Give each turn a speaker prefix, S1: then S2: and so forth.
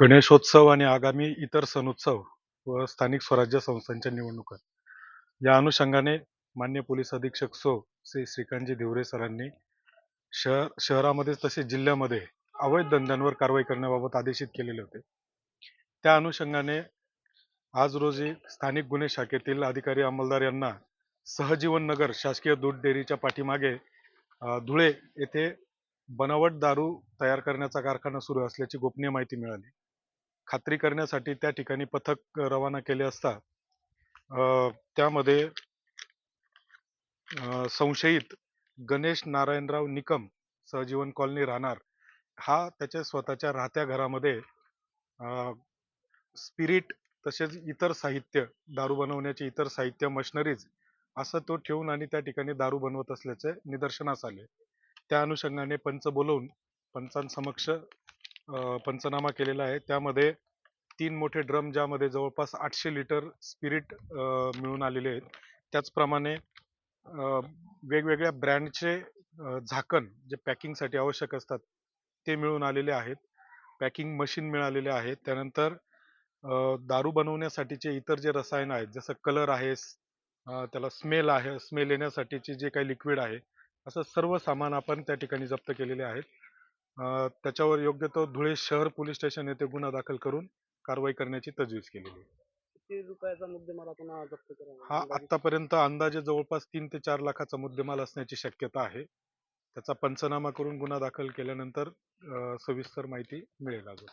S1: गणेशोत्सव आणि आगामी इतर सणोत्सव व स्थानिक स्वराज्य संस्थांच्या निवडणुका. या अनुषंगाने मान्य पोलीस अधीक्षक सो श्री श्रीकांतजी धिवरे सरांनी शहर शहरामध्ये तसेच जिल्ह्यामध्ये अवैध धंद्यांवर कारवाई करण्याबाबत आदेशित केलेले होते. त्या अनुषंगाने आज रोजी स्थानिक गुन्हे शाखेतील अधिकारी अंमलदार यांना सहजीवन नगर शासकीय दूध डेअरीच्या पाठीमागे धुळे येथे बनावट दारू तयार करण्याचा कारखाना सुरू असल्याची गोपनीय माहिती मिळाली. खात्री करण्यासाठी त्या ठिकाणी पथक रवाना केले असता त्यामध्ये संशयित गणेश नारायणराव निकम सहजीवन कॉलनी राहणार हा त्याच्या स्वतःच्या राहत्या घरामध्ये स्पिरिट तसेच इतर साहित्य दारू बनवण्याचे इतर साहित्य मशनरीज असं तो ठेवून आणि त्या ठिकाणी दारू बनवत असल्याचे निदर्शनास आले. त्या अनुषंगाने पंच बोलवून पंचांसमक्ष पंचनामा केलेला आहे. त्यामध्ये तीन मोठे ड्रम ज्यामध्ये जवळपास आठशे लिटर स्पिरिट मिळून आलेले आहेत. त्याचप्रमाणे वेगवेगळ्या ब्रँडचे झाकण जे पॅकिंगसाठी आवश्यक असतात ते मिळून आलेले आहेत. पॅकिंग मशीन मिळालेले आहेत. त्यानंतर दारू बनवण्यासाठीचे इतर जे रसायन आहेत जसं कलर आहे त्याला स्मेल आहे स्मेल येण्यासाठीचे जे काही लिक्विड आहे असं सर्व सामान आपण त्या ठिकाणी जप्त केलेले आहेत. त्याच्यावर योग्य तो धुळे शहर पोलीस स्टेशन येथे गुन्हा दाखल करून कारवाई करण्याची तजवीज केलेली आहे.
S2: किती रुपयाचा मुद्देमाल आपण हा जप्त केला
S1: हा आतापर्यंत अंदाजे जवळपास तीन ते चार लाखाचा मुद्देमाल असण्याची शक्यता आहे. त्याचा पंचनामा करून गुन्हा दाखल केल्यानंतर सविस्तर माहिती मिळेल अजून.